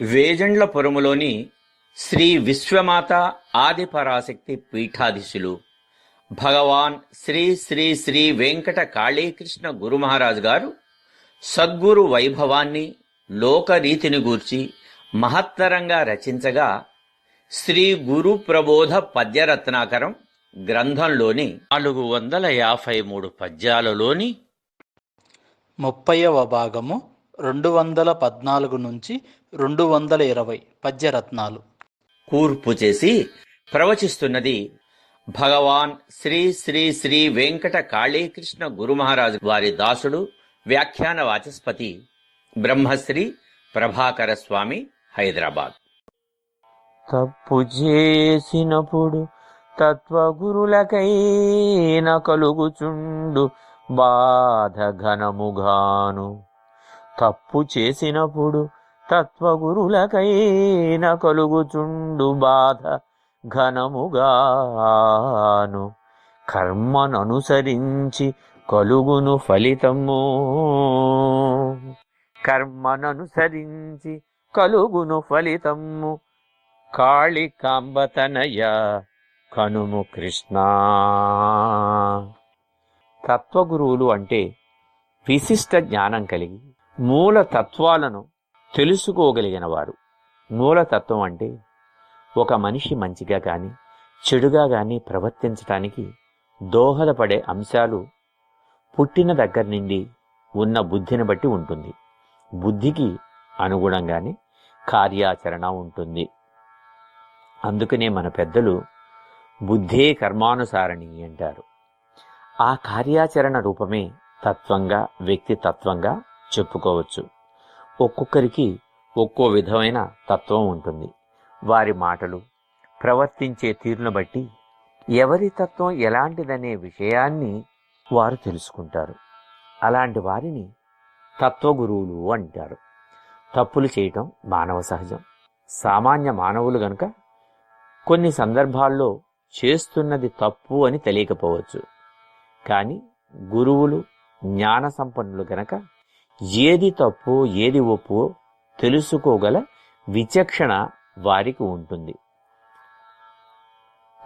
వేజండ్లపురములోని శ్రీ విశ్వమాత ఆదిపరాశక్తి పీఠాధీశులు భగవాన్ శ్రీ శ్రీ శ్రీ వెంకట కాళీకృష్ణ గురుమహారాజు గారు సద్గురు వైభవాన్ని లోకరీతిని గూర్చి మహత్తరంగా రచించగా శ్రీ గురు ప్రబోధ పద్యరత్నాకరం గ్రంథంలోని నాలుగు వందల యాభై మూడు పద్యాలలోని ముప్పైవ భాగము రెండు వందల పద్నాలుగు నుంచి రెండు వందల ఇరవై పద్యరత్నాలు. కూర్పు చేసి ప్రవచిస్తున్నది భగవాన్ శ్రీ శ్రీ శ్రీ వెంకట కాళీకృష్ణ గురు మహారాజు వారి దాసుడు వ్యాఖ్యాన వాచస్పతి బ్రహ్మశ్రీ ప్రభాకర స్వామి హైదరాబాద్. తప్పు చేసినప్పుడు తత్వగురులకైన కలుగుచుండు బాధ ఘనముగాను. తప్పు చేసినప్పుడు తత్వగురులకైన కలుగుచుండు బాధ ఘనముగాను. కర్మననుసరించి కలుగును ఫలితము. కర్మననుసరించి కలుగును ఫలితము. కాళికాంబతనయ కనుము కృష్ణ. తత్వగురువులు అంటే విశిష్ట జ్ఞానం కలిగి మూల తత్వాలను తెలుసుకోగలిగిన వారు మూలతత్వం అంటే ఒక మనిషి మంచిగా కానీ చెడుగా కానీ ప్రవర్తించటానికి దోహదపడే అంశాలు పుట్టిన దగ్గర నుండి ఉన్న బుద్ధిని బట్టి ఉంటుంది. బుద్ధికి అనుగుణంగానే కార్యాచరణ ఉంటుంది. అందుకనే మన పెద్దలు బుద్ధే కర్మానుసారణి అంటారు. ఆ కార్యాచరణ రూపమే తత్వంగా వ్యక్తితత్వంగా చెప్పుకోవచ్చు. ఒక్కొక్కరికి ఒక్కో విధమైన తత్వం ఉంటుంది. వారి మాటలు ప్రవర్తించే తీరును బట్టి ఎవరి తత్వం ఎలాంటిదనే విషయాన్ని వారు తెలుసుకుంటారు. అలాంటి వారిని తత్వగురువులు అంటారు. తప్పులు చేయటం మానవ సహజం. సామాన్య మానవులు గనుక కొన్ని సందర్భాల్లో చేస్తున్నది తప్పు అని తెలియకపోవచ్చు. కానీ గురువులు జ్ఞాన సంపన్నులు గనక ఏది తప్పు ఏది ఒప్పు తెలుసుకోగల విచక్షణ వారికి ఉంటుంది.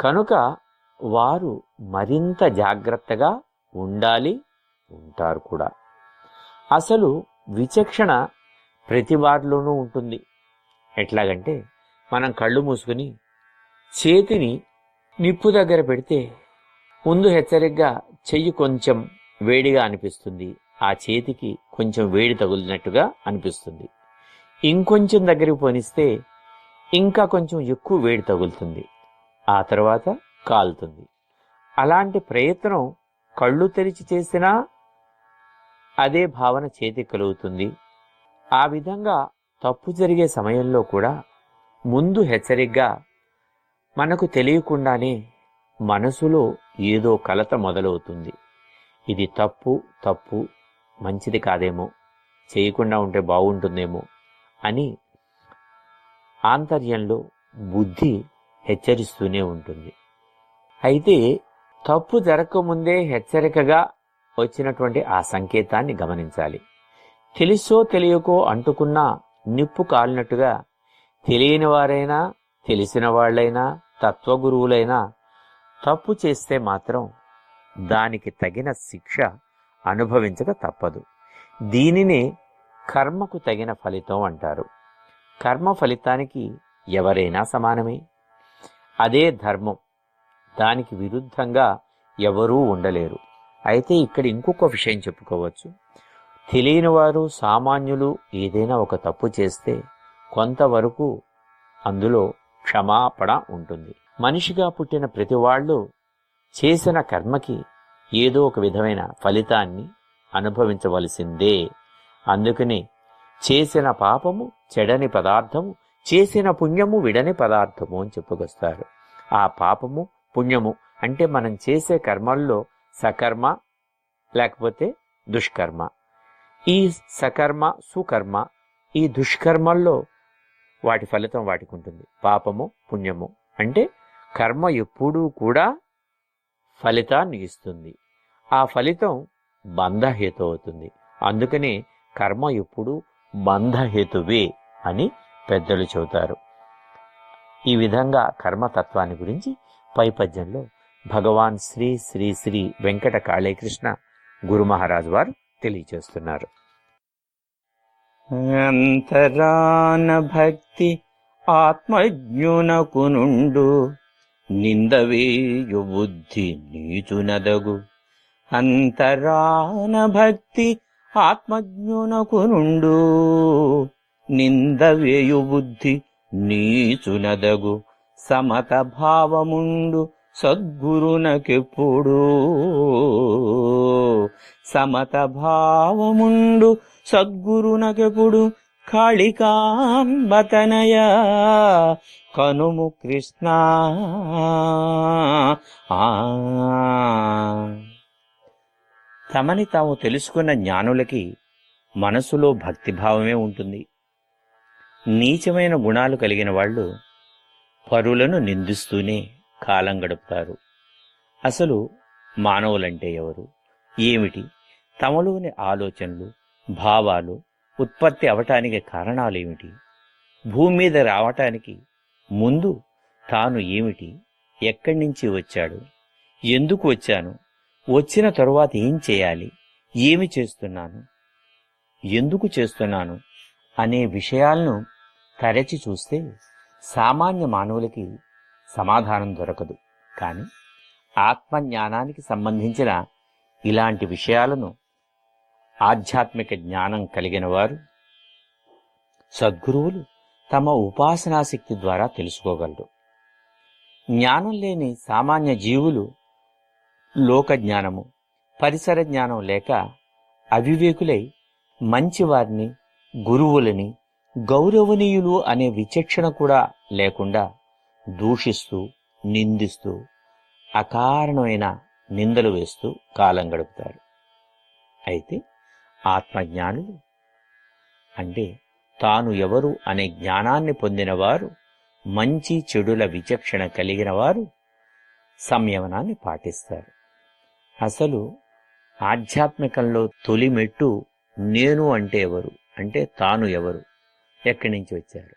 కనుక వారు మరింత జాగ్రత్తగా ఉండాలి ఉంటారు కూడా. అసలు విచక్షణ ప్రతి వారిలోనూ ఉంటుంది. ఎట్లాగంటే మనం కళ్ళు మూసుకుని చేతిని నిప్పు దగ్గర పెడితే ముందు హెచ్చరికగా చెయ్యి కొంచెం వేడిగా అనిపిస్తుంది. ఆ చేతికి కొంచెం వేడి తగులినట్టుగా అనిపిస్తుంది. ఇంకొంచెం దగ్గరికి పోనిస్తే ఇంకా కొంచెం ఎక్కువ వేడి తగులుతుంది. ఆ తర్వాత కాలుతుంది. అలాంటి ప్రయత్నం కళ్ళు తెరిచి చేసినా అదే భావన చేతికి కలుగుతుంది. ఆ విధంగా తప్పు జరిగే సమయంలో కూడా ముందు హెచ్చరికగా మనకు తెలియకుండానే మనసులో ఏదో కలత మొదలవుతుంది. ఇది తప్పు తప్పు మంచిది కాదేమో చేయకుండా ఉంటే బాగుంటుందేమో అని ఆంతర్యంలో బుద్ధి హెచ్చరిస్తూనే ఉంటుంది. అయితే తప్పు జరగకముందే హెచ్చరికగా వచ్చినటువంటి ఆ సంకేతాన్ని గమనించాలి. తెలుసో తెలియకో అంటుకున్న నిప్పు కాలినట్టుగా తెలియని వారైనా తెలిసిన వాళ్ళైనా తత్వగురువులైనా తప్పు చేస్తే మాత్రం దానికి తగిన శిక్ష అనుభవించక తప్పదు. దీనినే కర్మకు తగిన ఫలితం అంటారు. కర్మ ఫలితానికి ఎవరైనా సమానమే. అదే ధర్మం. దానికి విరుద్ధంగా ఎవరూ ఉండలేరు. అయితే ఇక్కడ ఇంకొక విషయం చెప్పుకోవచ్చు. తెలియని వారు సామాన్యులు ఏదైనా ఒక తప్పు చేస్తే కొంతవరకు అందులో క్షమాపణ ఉంటుంది. మనిషిగా పుట్టిన ప్రతి వాళ్ళు చేసిన కర్మకి ఏదో ఒక విధమైన ఫలితాన్ని అనుభవించవలసిందే. అందుకని చేసిన పాపము చెడని పదార్థము చేసిన పుణ్యము విడని పదార్థము అని చెప్పుకొస్తారు. ఆ పాపము పుణ్యము అంటే మనం చేసే కర్మల్లో సకర్మ లేకపోతే దుష్కర్మ. ఈ సకర్మ సుకర్మ ఈ దుష్కర్మల్లో వాటి ఫలితం వాటికి ఉంటుంది. పాపము పుణ్యము అంటే కర్మ ఎప్పుడూ కూడా ఫలితాన్ని ఇస్తుంది. ఆ ఫలితం బంధహేతు అవుతుంది అందుకనే కర్మ ఎప్పుడు బంధహేతువే అని పెద్దలు చెబుతారు. ఈ విధంగా కర్మతత్వాన్ని గురించి పై పద్యంలో భగవాన్ శ్రీ శ్రీ శ్రీ వెంకట కాళీకృష్ణ గురు మహారాజు వారు తెలియచేస్తున్నారు అంతరాన భక్తి ఆత్మజ్ఞునకు నుండు నిందవేయు బుద్ధి నీచునదగు. అంతరాన భక్తి ఆత్మజ్ఞునకు నుండు నిందవేయు బుద్ధి నీచునదగు సమత భావముండు సద్గురునకెప్పుడు సమత భావముండు సద్గురునకెప్పుడు కాళికాంబతనయ కనుము కృష్ణ ఆ. తమని తాము తెలుసుకున్న జ్ఞానులకి మనసులో భక్తిభావమే ఉంటుంది. నీచమైన గుణాలు కలిగిన వాళ్ళు పరులను నిందిస్తూనే కాలం గడుపుతారు. అసలు మానవులంటే ఎవరు? ఏమిటి? తమలోని ఆలోచనలు భావాలు ఉత్పత్తి అవటానికి కారణాలేమిటి? భూమి మీద రావటానికి ముందు తాను ఏమిటి? ఎక్కడి నుంచి వచ్చాడు? ఎందుకు వచ్చాను? వచ్చిన తరువాత ఏం చేయాలి? ఏమి చేస్తున్నాను? ఎందుకు చేస్తున్నాను? అనే విషయాలను తరచి చూస్తే సామాన్య మానవులకి సమాధానం దొరకదు. కానీ ఆత్మజ్ఞానానికి సంబంధించిన ఇలాంటి విషయాలను ఆధ్యాత్మిక జ్ఞానం కలిగిన వారు సద్గురువులు తమ ఉపాసనాశక్తి ద్వారా తెలుసుకోగలరు. జ్ఞానం లేని సామాన్య జీవులు లోక జ్ఞానము పరిసర జ్ఞానం లేక అవివేకులై మంచివారిని గురువులని గౌరవనీయులు అనే విచక్షణ కూడా లేకుండా దూషిస్తూ నిందిస్తూ అకారణమైన నిందలు వేస్తూ కాలం గడుపుతారు. అయితే ఆత్మజ్ఞానులు అంటే తాను ఎవరు అనే జ్ఞానాన్ని పొందినవారు మంచి చెడుల విచక్షణ కలిగిన వారు సంయమనాన్ని పాటిస్తారు. అసలు ఆధ్యాత్మికంలో తొలి మెట్టు నేను అంటే ఎవరు? అంటే తాను ఎవరు? ఎక్కడి నుంచి వచ్చారు?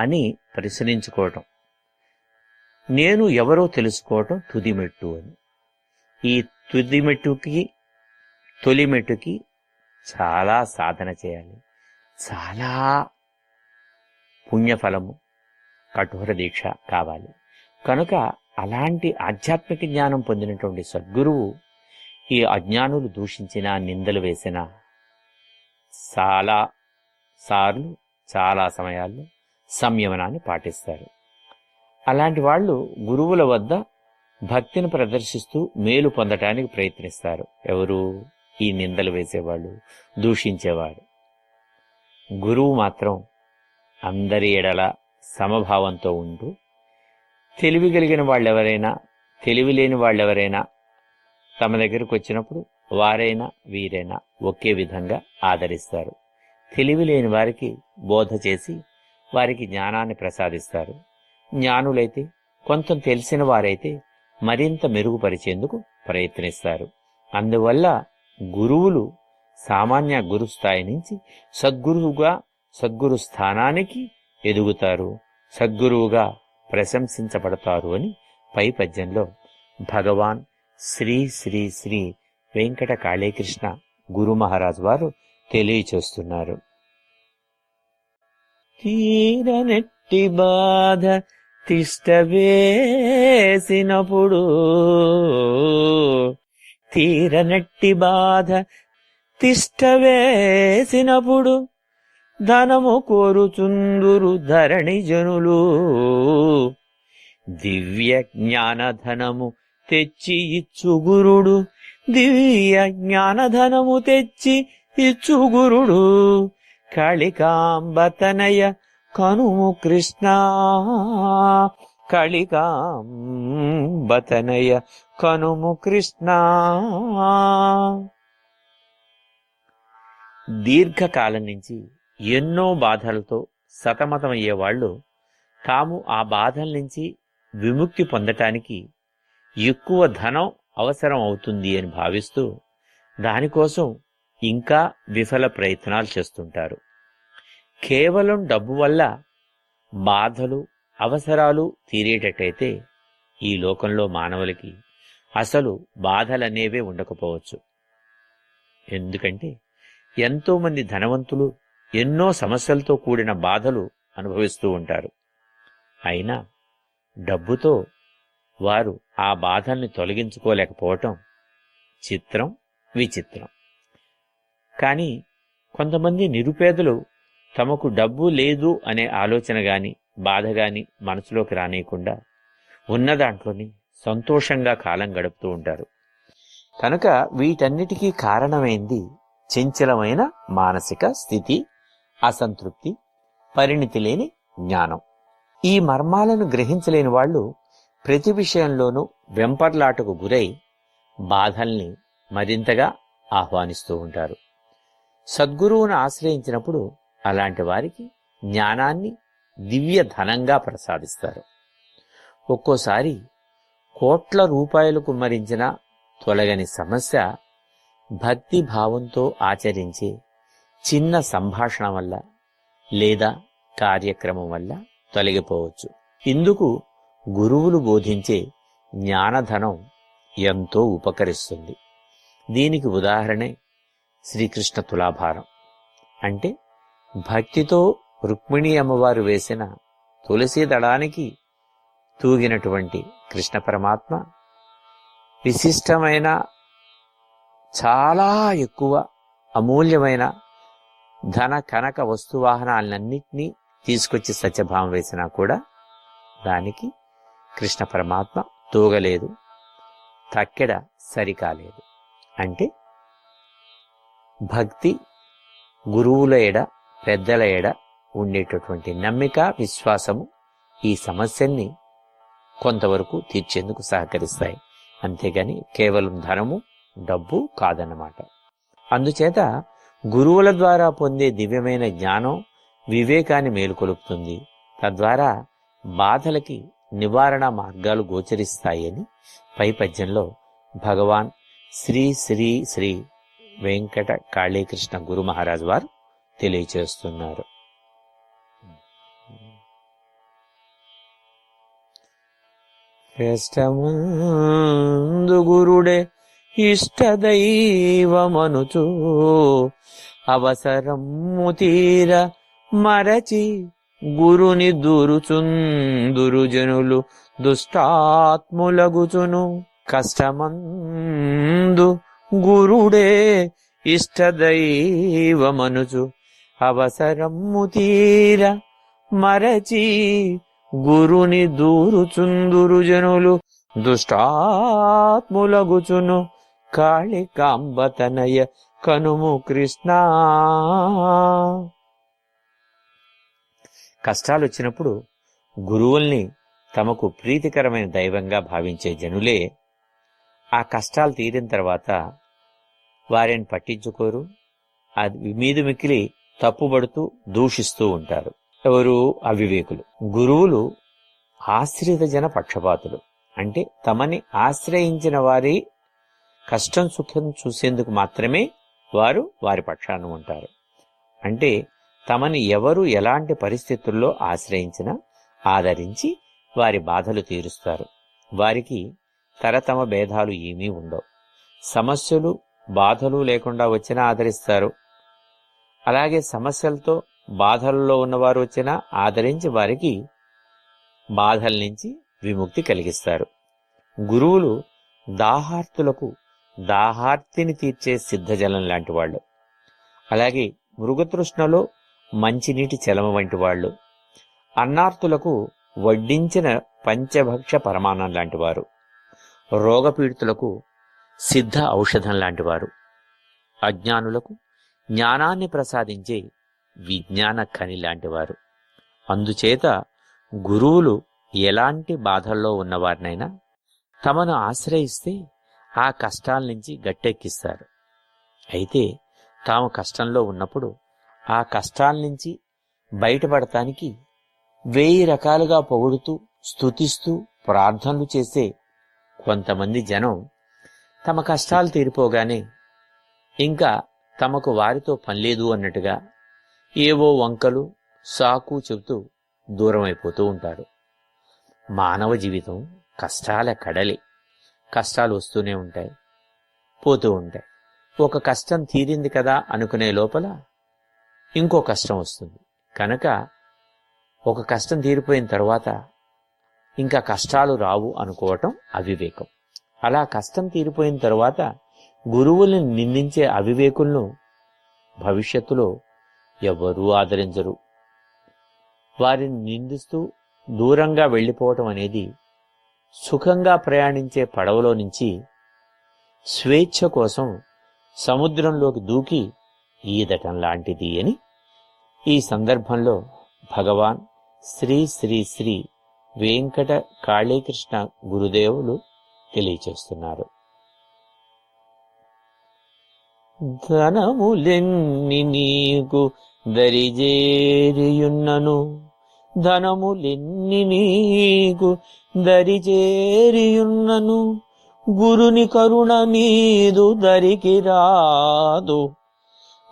అని పరిశీలించుకోవటం నేను ఎవరో తెలుసుకోవటం తుదిమెట్టు అని. ఈ తుదిమెట్టుకి తొలిమెట్టుకి చాలా సాధన చేయాలి. చాలా పుణ్యఫలము కఠోర దీక్ష కావాలి. కనుక అలాంటి ఆధ్యాత్మిక జ్ఞానం పొందినటువంటి సద్గురువు ఈ అజ్ఞానులు దూషించిన నిందలు వేసిన చాలా సార్లు చాలా సమయాల్లో సంయమనాన్ని పాటిస్తారు. అలాంటి వాళ్ళు గురువుల వద్ద భక్తిని ప్రదర్శిస్తూ మేలు పొందటానికి ప్రయత్నిస్తారు. ఎవరు? ఈ నిందలు వేసేవాళ్ళు దూషించేవాడు గురువు మాత్రం అందరి ఎడల సమభావంతో ఉంటూ తెలివి కలిగిన వాళ్ళెవరైనా తెలివి లేని వాళ్ళెవరైనా తమ దగ్గరకు వచ్చినప్పుడు వారైనా వీరైనా ఒకే విధంగా ఆదరిస్తారు. తెలివి లేని వారికి బోధ చేసి వారికి జ్ఞానాన్ని ప్రసాదిస్తారు. జ్ఞానులైతే కొంత తెలిసిన వారైతే మరింత మెరుగుపరిచేందుకు ప్రయత్నిస్తారు. అందువల్ల గురువులు సామాన్య గురు స్థాయి నుంచి సద్గురువుగా సద్గురు స్థానానికి ఎదుగుతారు. సద్గురువుగా ప్రశంసించబడతారు అని పై పద్యంలో భగవాన్ శ్రీ శ్రీ శ్రీ వెంకట కాళీకృష్ణ గురు మహారాజ్ వారు తెలియచేస్తున్నారు. తీరనెట్టి బాధ తిష్టవేసినప్పుడు తీరనట్టి బాధ తిష్టవేసినప్పుడు ధనము కోరుచుందురు ధరణి జనులు. దివ్య జ్ఞానధనము తెచ్చి ఇచ్చు గురుడు. దివ్య జ్ఞానధనము తెచ్చి ఇచ్చు గురుడు. కాళికాంబతనయ కనుము కృష్ణ. కళికాంబతనయ కనుము కృష్ణ. దీర్ఘకాలం నుంచి ఎన్నో బాధలతో సతమతమయ్యే వాళ్ళు తాము ఆ బాధల నుంచి విముక్తి పొందటానికి ఎక్కువ ధనం అవసరం అవుతుంది అని భావిస్తూ దానికోసం ఇంకా విఫల ప్రయత్నాలు చేస్తుంటారు. కేవలం డబ్బు వల్ల బాధలు అవసరాలు తీరేటట్టయితే ఈ లోకంలో మానవులకి అసలు బాధలనేవే ఉండకపోవచ్చు. ఎందుకంటే ఎంతోమంది ధనవంతులు ఎన్నో సమస్యలతో కూడిన బాధలు అనుభవిస్తూ ఉంటారు. అయినా డబ్బుతో వారు ఆ బాధల్ని తొలగించుకోలేకపోవటం చిత్రం విచిత్రం. కానీ కొంతమంది నిరుపేదలు తమకు డబ్బు లేదు అనే ఆలోచన గాని బాధ గాని మనసులోకి రానియకుండా ఉన్న దాంట్లోని సంతోషంగా కాలం గడుపుతూ ఉంటారు. కనుక వీటన్నిటికీ కారణమైంది చంచలమైన మానసిక స్థితి అసంతృప్తి పరిణితి లేని జ్ఞానం. ఈ మర్మాలను గ్రహించలేని వాళ్ళు ప్రతి విషయంలోనూ వెంపర్లాటకు గురై బాధల్ని మరింతగా ఆహ్వానిస్తూ ఉంటారు. సద్గురువును ఆశ్రయించినప్పుడు అలాంటి వారికి జ్ఞానాన్ని దివ్య ధనంగా ప్రసాదిస్తారు. ఒక్కోసారి కోట్ల రూపాయలు కుమ్మరించిన తొలగని సమస్య భక్తి భావంతో ఆచరించే చిన్న సంభాషణ వల్ల లేదా కార్యక్రమం వల్ల తొలగిపోవచ్చు. ఇందుకు గురువులు బోధించే జ్ఞానధనం ఎంతో ఉపకరిస్తుంది. దీనికి ఉదాహరణే శ్రీకృష్ణ తులాభారం. అంటే భక్తితో రుక్మిణి అమ్మవారు వేసిన తులసి దళానికి తూగినటువంటి కృష్ణ పరమాత్మ విశిష్టమైన చాలా ఎక్కువ అమూల్యమైన ధన కనక వస్తువాహనాలన్నింటినీ తీసుకొచ్చి సత్యభావం వేసినా కూడా దానికి కృష్ణ పరమాత్మ తూగలేదు తక్కెడ సరికాలేదు. అంటే భక్తి గురువుల ఎడ పెద్దల ఎడ ఉండేటటువంటి నమ్మిక విశ్వాసము ఈ సమస్యని కొంతవరకు తీర్చేందుకు సహకరిస్తాయి. అంతేగాని కేవలం ధనము డబ్బు కాదన్నమాట. అందుచేత గురువుల ద్వారా పొందే దివ్యమైన జ్ఞానం వివేకాన్ని మేలుకొలుపుతుంది. తద్వారా బాధలకి నివారణ మార్గాలు గోచరిస్తాయని పై పద్యంలో భగవాన్ శ్రీ శ్రీ శ్రీ వెంకట కాళీకృష్ణ గురు మహారాజ్ వారు తెలియచేస్తున్నారు. కష్టమందు గురుడే ఇష్టదైవమనుచు అవసరము తీర మరచి గురుని దురుచుందురుజనులు దుష్టాత్ములగుచును కష్టమందు గురుడే ఇష్టదైవమనుచు అవసరము తీర మరచి గురుని దూరుచుందురుజనులు దుష్టాత్ములగుచును కాళికాంబతనయ కనుము కృష్ణ. కష్టాలు వచ్చినప్పుడు గురువుల్ని తమకు ప్రీతికరమైన దైవంగా భావించే జనులే ఆ కష్టాలు తీరిన తర్వాత వారిని పట్టించుకోరు అది మీద మిక్కిలి తప్పుబడుతూ దూషిస్తూ ఉంటారు. ఎవరు? అవివేకులు. గురువులు ఆశ్రిత జన పక్షపాతులు. అంటే తమని ఆశ్రయించిన వారి కష్టం సుఖం చూసేందుకు మాత్రమే వారు వారి పక్షాన ఉంటారు. అంటే తమని ఎవరు ఎలాంటి పరిస్థితుల్లో ఆశ్రయించినా ఆదరించి వారి బాధలు తీరుస్తారు. వారికి తరతమ భేదాలు ఏమీ ఉండవు. సమస్యలు బాధలు లేకుండా వచ్చినా ఆదరిస్తారు. అలాగే సమస్యలతో బాధల్లో ఉన్నవారు వచ్చినా ఆదరించి వారికి బాధల నుంచి విముక్తి కలిగిస్తారు. గురువులు దాహార్తులకు దాహార్తిని తీర్చే సిద్ధజలం లాంటి వాళ్ళు. అలాగే మృగతృష్ణలో మంచినీటి చలమ వంటి వాళ్ళు. అన్నార్తులకు వడ్డించిన పంచభక్ష పరమాణం లాంటివారు రోగపీడితులకు సిద్ధ ఔషధం లాంటివారు అజ్ఞానులకు జ్ఞానాన్ని ప్రసాదించే విజ్ఞాన ఖని లాంటివారు అందుచేత గురువులు ఎలాంటి బాధల్లో ఉన్నవారినైనా తమను ఆశ్రయిస్తే ఆ కష్టాల నుంచి గట్టెక్కిస్తారు. అయితే తాము కష్టంలో ఉన్నప్పుడు ఆ కష్టాల నుంచి బయటపడటానికి వెయ్యి రకాలుగా పొగుడుతూ స్తుతిస్తూ ప్రార్థనలు చేసే కొంతమంది జనం తమ కష్టాలు తీరిపోగానే ఇంకా తమకు వారితో పనిలేదు అన్నట్టుగా ఏవో వంకలు సాకు చెబుతూ దూరం అయిపోతూ ఉంటాడు మానవ జీవితం కష్టాల కడలి. కష్టాలు వస్తూనే ఉంటాయి పోతూ ఉంటాయి. ఒక కష్టం తీరింది కదా అనుకునే లోపల ఇంకో కష్టం వస్తుంది. కనుక ఒక కష్టం తీరిపోయిన తర్వాత ఇంకా కష్టాలు రావు అనుకోవటం అవివేకం. అలా కష్టం తీరిపోయిన తర్వాత గురువుల్ని నిందించే అవివేకులను భవిష్యత్తులో ఎవరూ ఆదరించరు. వారిని నిందిస్తూ దూరంగా వెళ్ళిపోవటం అనేది సుఖంగా ప్రయాణించే పడవలో నుంచి స్వేచ్ఛ కోసం సముద్రంలోకి దూకి ఈదటం లాంటిది అని ఈ సందర్భంలో భగవాన్ శ్రీ శ్రీ శ్రీ వెంకట కాళీకృష్ణ గురుదేవులు తెలియచేస్తున్నారు. ధనములెన్ని నీకు దరిజేరియున్నను ధనములెన్ని నీకు దరిచేరియున్నను? గురుని కరుణ నీదు దరికి రాదు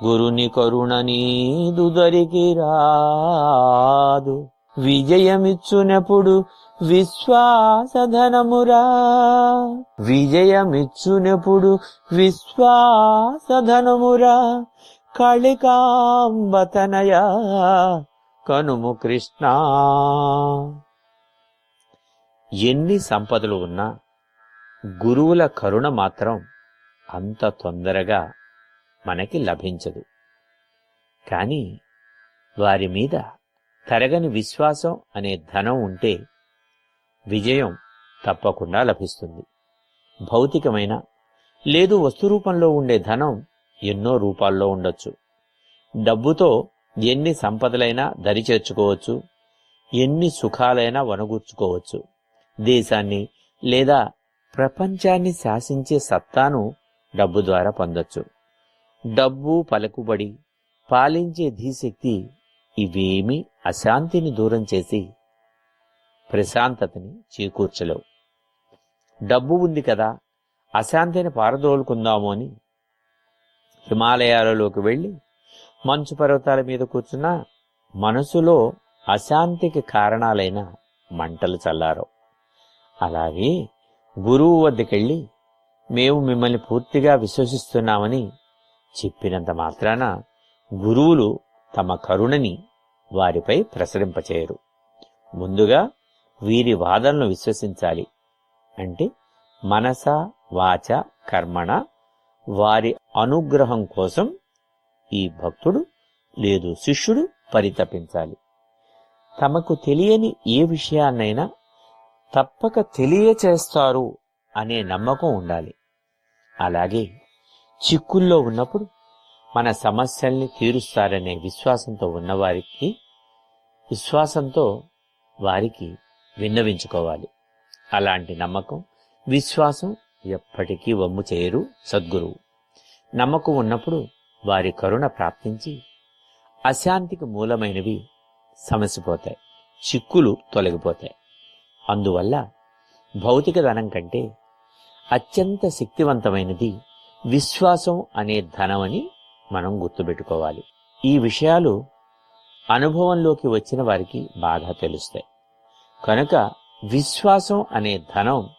గురుని కరుణ నీదు దరికి రాదు విజయమిచ్చునప్పుడు విశ్వాసధనమురా? విజయమిచ్చునప్పుడు విశ్వాసధనమురా? కళికాంబతనయ కనుము కృష్ణ. ఎన్ని సంపదలు ఉన్నా గురువుల కరుణ మాత్రం అంత తొందరగా మనకి లభించదు. కానీ వారి మీద తరగని విశ్వాసం అనే ధనం ఉంటే విజయం తప్పకుండా లభిస్తుంది. భౌతికమైన లేదు వస్తు రూపంలో ఉండే ధనం ఎన్నో రూపాల్లో ఉండొచ్చు. డబ్బుతో ఎన్ని సంపదలైనా దరి చేర్చుకోవచ్చు ఎన్ని సుఖాలైనా వనగూర్చుకోవచ్చు. దేశాన్ని లేదా ప్రపంచాన్ని శాసించే సత్తాను డబ్బు ద్వారా పొందొచ్చు. డబ్బు పలుకుబడి పాలించే ధీశక్తి ఇవేమీ అశాంతిని దూరం చేసి ప్రశాంతతని చేకూర్చలేవు. డబ్బు ఉంది కదా అశాంతిని పారదోలుకుందాము అని హిమాలయాలలోకి వెళ్ళి మంచు పర్వతాల మీద కూర్చున్న మనసులో అశాంతికి కారణాలైన మంటలు చల్లారు అలాగే గురువు వద్దకెళ్ళి మేము మిమ్మల్ని పూర్తిగా విశ్వసిస్తున్నామని చెప్పినంత మాత్రాన గురువులు తమ కరుణని వారిపై ప్రసరింపచేయరు. ముందుగా వీరి వాదనలు విశ్వసించాలి. అంటే మనస వాచ కర్మణ వారి అనుగ్రహం కోసం ఈ భక్తుడు లేదు శిష్యుడు పరితపించాలి. తమకు తెలియని ఏ విషయాన్నైనా తప్పక తెలియచేస్తారు అనే నమ్మకం ఉండాలి. అలాగే చిక్కుల్లో ఉన్నప్పుడు మన సమస్యల్ని తీరుస్తారనే విశ్వాసంతో ఉన్నవారికి విశ్వాసంతో వారికి విన్నవించుకోవాలి. అలాంటి నమ్మకం విశ్వాసం ఎప్పటికీ వమ్ము చేయరు సద్గురువు. నమ్మకం ఉన్నప్పుడు వారి కరుణ ప్రాప్తించి అశాంతికి మూలమైనవి సమసిపోతాయి చిక్కులు తొలగిపోతాయి. అందువల్ల భౌతిక ధనం కంటే అత్యంత శక్తివంతమైనది విశ్వాసం అనే ధనమని మనం గుర్తుపెట్టుకోవాలి. ఈ విషయాలు అనుభవంలోకి వచ్చిన వారికి బాగా తెలుస్తాయి. కనుక విశ్వాసం అనే ధనం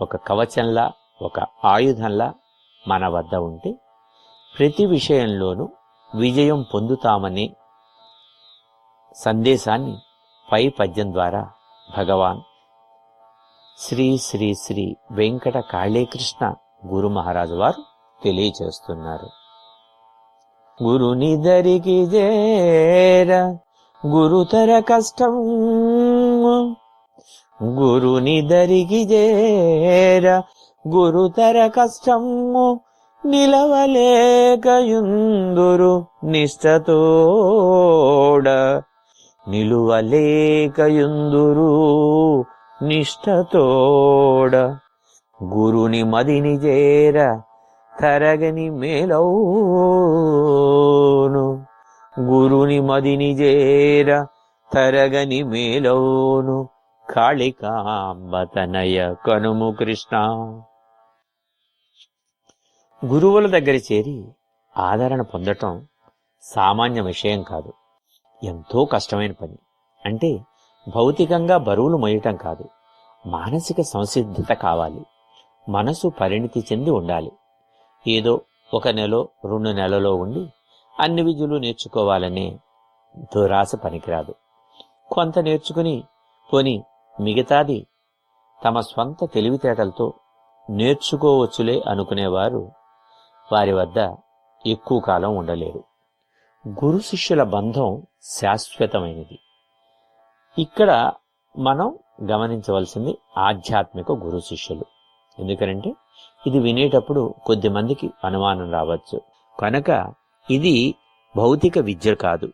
ఒక కవచంలా ఒక ఆయుధంలా మన వద్ద ఉంటే ప్రతి విషయంలోనూ విజయం పొందుతామనే సందేశాన్ని పై పద్యం ద్వారా భగవాన్ శ్రీ శ్రీ శ్రీ వెంకట కాళీకృష్ణ గురు మహారాజు వారు తెలియచేస్తున్నారు. గురునిదరికి చేర గురుతర కష్టం గురునిదరికి చేర గురుతర కష్టము నిలవలేకయుందురు నిష్టతోడ నిలువలేకయుందురు నిష్టతోడ గురుని మదిని చేర తరగని మేలౌను. గురుని మదిని చేర తరగని మేలౌను. కాళికాంబతనయ కనుము కృష్ణ. గురువుల దగ్గర చేరి ఆదరణ పొందటం సామాన్య విషయం కాదు. ఎంతో కష్టమైన పని. అంటే భౌతికంగా బరువులు మోయటం కాదు. మానసిక సంసిద్ధత కావాలి. మనసు పరిణితి చెంది ఉండాలి. ఏదో ఒక నెల రెండు నెలలో ఉండి అన్ని విద్యలు నేర్చుకోవాలనే దురాశ పనికిరాదు. కొంత నేర్చుకుని పోని మిగతాది తమ స్వంత తెలివితేటలతో నేర్చుకోవచ్చులే అనుకునేవారు వారి వద్ద ఎక్కువ కాలం ఉండలేరు గురు శిష్యుల బంధం శాశ్వతమైనది. ఇక్కడ మనం గమనించవలసింది ఆధ్యాత్మిక గురు శిష్యులు. ఎందుకనంటే ఇది వినేటప్పుడు కొద్ది మందికి అనుమానం రావచ్చు. కనుక ఇది భౌతిక విద్య కాదు.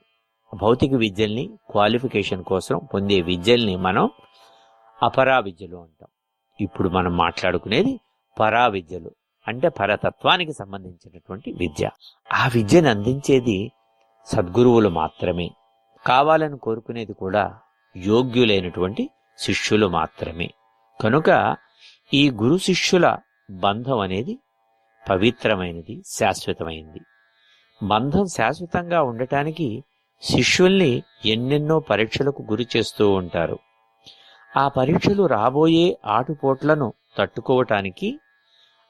భౌతిక విద్యల్ని క్వాలిఫికేషన్ కోసం పొందే విద్యల్ని మనం అపరా విద్యలు అంటాం. ఇప్పుడు మనం మాట్లాడుకునేది పరా విద్యలు అంటే పరతత్వానికి సంబంధించినటువంటి విద్య. ఆ విద్యను అందించేది సద్గురువులు మాత్రమే. కావాలని కోరుకునేది కూడా యోగ్యులైనటువంటి శిష్యులు మాత్రమే. కనుక ఈ గురు శిష్యుల బంధం అనేది పవిత్రమైనది శాశ్వతమైనది బంధం శాశ్వతంగా ఉండటానికి శిష్యుల్ని ఎన్నెన్నో పరీక్షలకు గురి చేస్తూ ఉంటారు. ఆ పరీక్షలు రాబోయే ఆటుపోట్లను తట్టుకోవటానికి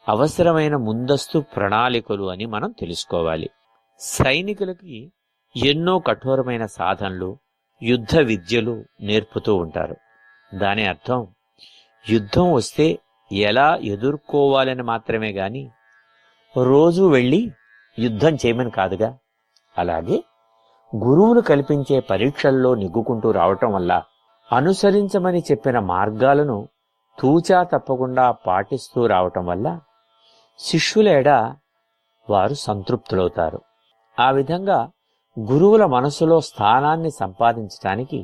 అవసరమైన ముందస్తు ప్రణాళికలు అని మనం తెలుసుకోవాలి. సైనికులకి ఎన్నో కఠోరమైన సాధనలు యుద్ధ విద్యలు నేర్పుతూ ఉంటారు. దాని అర్థం యుద్ధం వస్తే ఎలా ఎదుర్కోవాలని మాత్రమే గాని రోజు వెళ్ళి యుద్ధం చేయమని కాదుగా. అలాగే గురువులు కల్పించే పరీక్షల్లో నిగ్గుకుంటూ రావటం వల్ల అనుసరించమని చెప్పిన మార్గాలను తూచా తప్పకుండా పాటిస్తూ రావటం వల్ల శిష్యులేడ వారు సంతృప్తులవుతారు. ఆ విధంగా గురువుల మనసులో స్థానాన్ని సంపాదించడానికి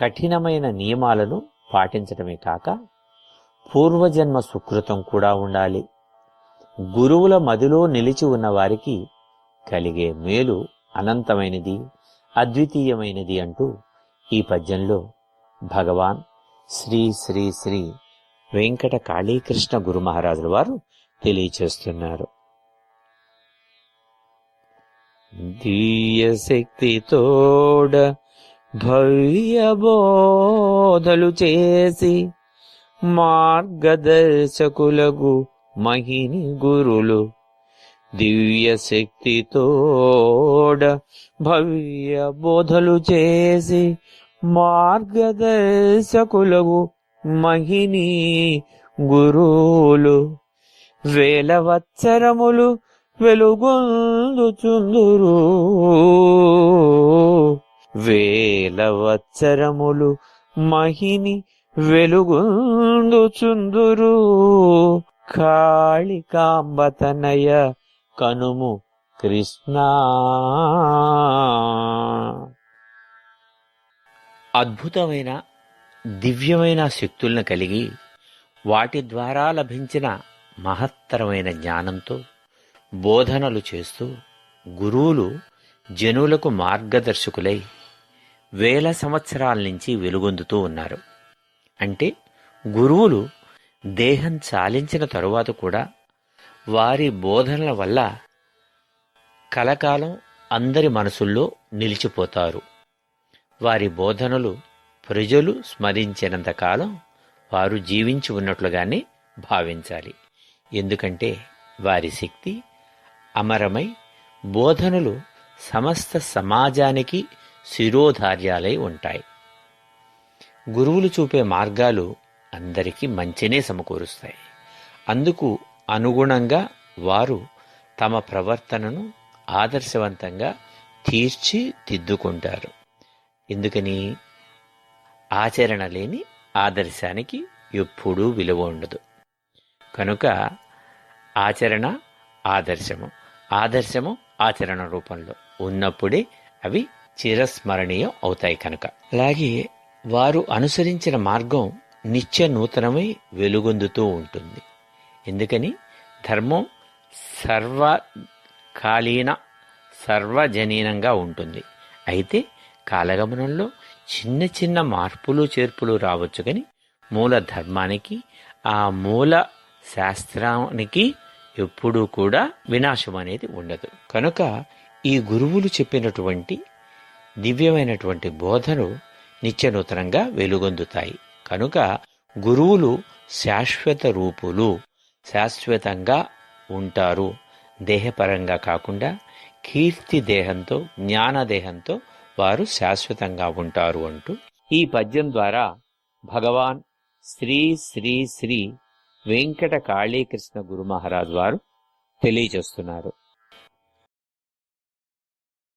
కఠినమైన నియమాలను పాటించటమే కాక పూర్వజన్మ సుకృతం కూడా ఉండాలి. గురువుల మదిలో నిలిచి ఉన్న వారికి కలిగే మేలు అనంతమైనది అద్వితీయమైనది అంటూ ఈ పద్యంలో భగవాన్ శ్రీ శ్రీ శ్రీ వెంకట కాళీకృష్ణ గురు మహారాజుల వారు తెలియచేస్తున్నారు. దివ్య శక్తితోడ భవ్య బోధలు చేసి మార్గదర్శకులకు మహిని గురులు దివ్య శక్తితోడ భవ్య బోధలు చేసి మార్గదర్శకులకు మహిని గురువులు వేల వత్సరములు వెలుగొందుచుందురు. వేల వత్సరములు మహిని వెలుగొందుచుందురు. కాళికాంబతనయ కనుము కృష్ణ. అద్భుతమైన దివ్యమైన శక్తులను కలిగి వాటి ద్వారా లభించిన మహత్తరమైన జ్ఞానంతో బోధనలు చేస్తూ గురువులు జనులకు మార్గదర్శకులై వేల సంవత్సరాల నుంచి వెలుగొందుతూ ఉన్నారు. అంటే గురువులు దేహం చాలించిన తరువాత కూడా వారి బోధనల వల్ల కలకాలం అందరి మనసుల్లో నిలిచిపోతారు. వారి బోధనలు ప్రజలు స్మరించినంతకాలం వారు జీవించి ఉన్నట్లుగానే భావించాలి. ఎందుకంటే వారి శక్తి అమరమై బోధనలు సమస్త సమాజానికి శిరోధార్యాలై ఉంటాయి. గురువులు చూపే మార్గాలు అందరికీ మంచినే సమకూరుస్తాయి. అందుకు అనుగుణంగా వారు తమ ప్రవర్తనను ఆదర్శవంతంగా తీర్చిదిద్దుకుంటారు ఎందుకని? ఆచరణ లేని ఆదర్శానికి ఎప్పుడూ విలువ ఉండదు. కనుక ఆచరణ ఆదర్శము. ఆదర్శము ఆచరణ రూపంలో ఉన్నప్పుడే అవి చిరస్మరణీయం అవుతాయి కనుక. అలాగే వారు అనుసరించిన మార్గం నిత్య నూతనమై వెలుగొందుతూ ఉంటుంది. ఎందుకని? ధర్మం సర్వకాలీన సర్వజనీనంగా ఉంటుంది. అయితే కాలగమనంలో చిన్న చిన్న మార్పులు చేర్పులు రావచ్చు కానీ మూల ధర్మానికి ఆ మూల శాస్త్రానికి ఎప్పుడూ కూడా వినాశం అనేది ఉండదు. కనుక ఈ గురువులు చెప్పినటువంటి దివ్యమైనటువంటి బోధనలు నిత్యనూతనంగా వెలుగొందుతాయి. కనుక గురువులు శాశ్వత రూపులు శాశ్వతంగా ఉంటారు. దేహపరంగా కాకుండా కీర్తి దేహంతో జ్ఞానదేహంతో వారు శాశ్వతంగా ఉంటారు అంటూ ఈ పద్యం ద్వారా భగవాన్ శ్రీ శ్రీ శ్రీ వెంకట కాళీకృష్ణ గురు మహారాజ్ వారు తెలియజేస్తున్నారు.